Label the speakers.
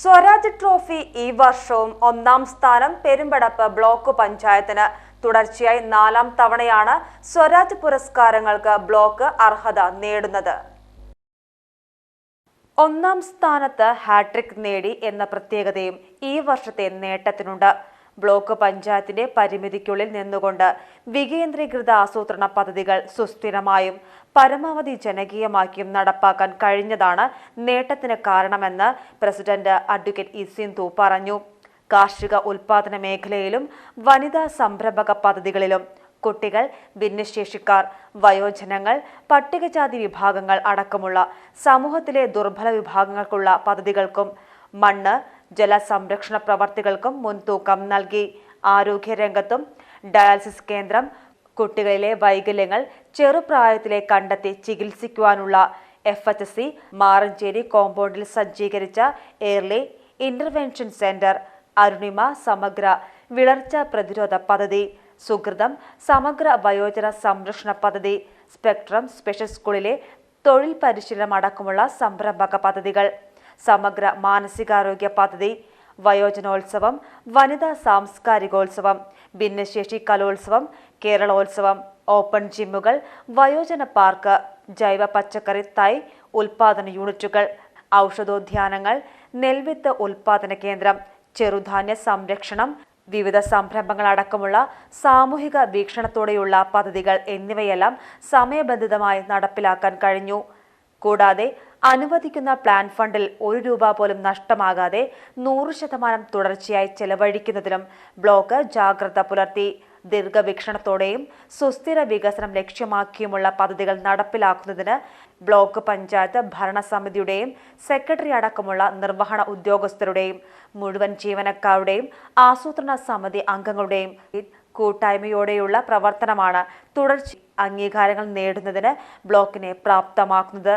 Speaker 1: Swaraj trophy ഈ വർഷവും ഒന്നാം സ്ഥാനം പെരുമ്പടപ്പ് ബ്ലോക്ക് പഞ്ചായത്തിന്. തുടർച്ചയായി നാലാം തവണയാണ് സ്വരാജ് പുരസ്കാരങ്ങൾക്ക് ബ്ലോക്ക് അർഹത നേടുന്നത്. ഒന്നാം സ്ഥാനത്ത് ഹാട്രിക് നേടി എന്ന പ്രത്യേകതയും ഈ വർഷത്തെ നേട്ടത്തിനുണ്ട്. ബ്ലോക്ക് പഞ്ചായത്തിന്റെ പരിമിതിക്കുള്ളിൽ നിന്നുകൊണ്ട് വികേന്ദ്രീകൃത ആസൂത്രണ പദ്ധതികൾ സുസ്ഥിരമായും പരമാവധി ജനകീയമാക്കിയും നടപ്പാക്കാൻ കഴിഞ്ഞതാണ് നേട്ടത്തിന് കാരണമെന്ന് പ്രസിഡന്റ് അഡ്വക്കേറ്റ് ഇ സിന്ധു പറഞ്ഞു. കാർഷിക ഉൽപാദന മേഖലയിലും വനിതാ സംരംഭക പദ്ധതികളിലും കുട്ടികൾ ഭിന്നശേഷിക്കാർ വയോജനങ്ങൾ പട്ടികജാതി വിഭാഗങ്ങൾ അടക്കമുള്ള സമൂഹത്തിലെ ദുർബല വിഭാഗങ്ങൾക്കുള്ള പദ്ധതികൾക്കും മണ്ണ് ജലസംരക്ഷണ പ്രവർത്തികൾക്കും മുൻതൂക്കം നൽകി. ആരോഗ്യരംഗത്തും ഡയാലിസിസ് കേന്ദ്രം കുട്ടികളിലെ വൈകല്യങ്ങൾ ചെറുപ്രായത്തിലെ കണ്ടെത്തി ചികിത്സിക്കുവാനുള്ള എഫ് എച്ച് സി മാറഞ്ചേരി കോമ്പൗണ്ടിൽ സജ്ജീകരിച്ച എയർലി ഇന്റർവെൻഷൻ സെന്റർ അരുണിമ സമഗ്ര വിളർച്ച പ്രതിരോധ പദ്ധതി സുഹൃതം സമഗ്ര വയോജന സംരക്ഷണ പദ്ധതി സ്പെക്ട്രം സ്പെഷ്യൽ സ്കൂളിലെ തൊഴിൽ പരിശീലനം അടക്കമുള്ള സംരംഭക പദ്ധതികൾ. സമഗ്ര മാനസികാരോഗ്യ പദ്ധതി വയോജനോത്സവം വനിതാ സാംസ്കാരികോത്സവം ഭിന്നശേഷി കലോത്സവം കേരളോത്സവം ഓപ്പൺ ജിമ്മുകൾ വയോജന പാർക്ക് ജൈവ പച്ചക്കറി തൈ ഉൽപാദന യൂണിറ്റുകൾ ഔഷധോദ്യാനങ്ങൾ നെൽവിത്ത് ഉൽപാദന കേന്ദ്രം ചെറുധാന്യ സംരക്ഷണം വിവിധ സംരംഭങ്ങൾ അടക്കമുള്ള സാമൂഹിക വീക്ഷണത്തോടെയുള്ള പദ്ധതികൾ എന്നിവയെല്ലാം സമയബന്ധിതമായി നടപ്പിലാക്കാൻ കഴിഞ്ഞു. കൂടാതെ അനുവദിക്കുന്ന പ്ലാൻ ഫണ്ടിൽ ഒരു രൂപ പോലും നഷ്ടമാകാതെ നൂറ് ശതമാനം തുടർച്ചയായി ചെലവഴിക്കുന്നതിനും ബ്ലോക്ക് ജാഗ്രത പുലർത്തി. ദീർഘവീക്ഷണത്തോടെയും സുസ്ഥിര വികസനം ലക്ഷ്യമാക്കിയുമുള്ള പദ്ധതികൾ നടപ്പിലാക്കുന്നതിന് ബ്ലോക്ക് പഞ്ചായത്ത് ഭരണസമിതിയുടെയും സെക്രട്ടറി അടക്കമുള്ള നിർവഹണ ഉദ്യോഗസ്ഥരുടെയും മുഴുവൻ ജീവനക്കാരുടെയും ആസൂത്രണ സമിതി അംഗങ്ങളുടെയും കൂട്ടായ്മയോടെയുള്ള പ്രവർത്തനമാണ് തുടർച്ച അംഗീകാരങ്ങൾ നേടുന്നതിന് ബ്ലോക്കിനെ പ്രാപ്തമാക്കുന്നത്.